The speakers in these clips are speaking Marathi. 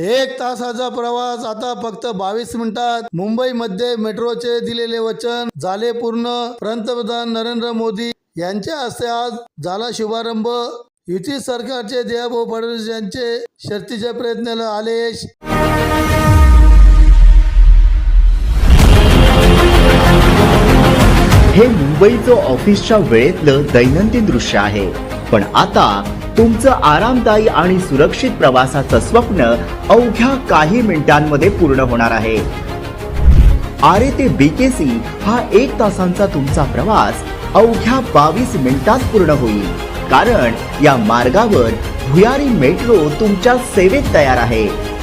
एक तासाचा प्रवास आता फक्त बावीस मिनिटात. मुंबईमध्ये मेट्रोचे दिलेले वचन झाले पूर्ण. पंतप्रधान नरेंद्र मोदी यांच्या हस्ते आज झाला शुभारंभ. युती सरकारचे देवाभाऊ फडणवीस यांचे शर्तीच्या प्रयत्नाला आलेश. हे मुंबईचं ऑफिसच्या वेळेतलं दैनंदिन दृश्य आहे. पण आता तुमचं आरामदायी आणि सुरक्षित प्रवासाचं स्वप्न अवघ्या काही मिनिटांमध्ये पूर्ण होणार आहे. आरे ते बीकेसी हा एक तासांचा तुमचा प्रवास अवघ्या बावीस मिनिटात पूर्ण होईल. कारण या मार्गावर भुयारी मेट्रो तुमच्या सेवेत तयार आहे.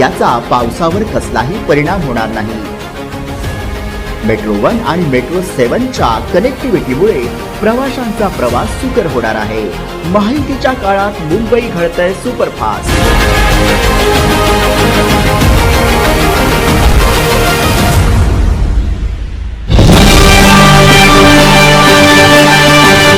याचा पावसावर कसलाही परिणाम होणार नाही. मेट्रो वन आणि मेट्रो सेव्हनच्या कनेक्टिव्हिटीमुळे प्रवाशांचा प्रवास सुकर होणार आहे. माहितीच्या काळात मुंबई घडतंय सुपरफास्ट.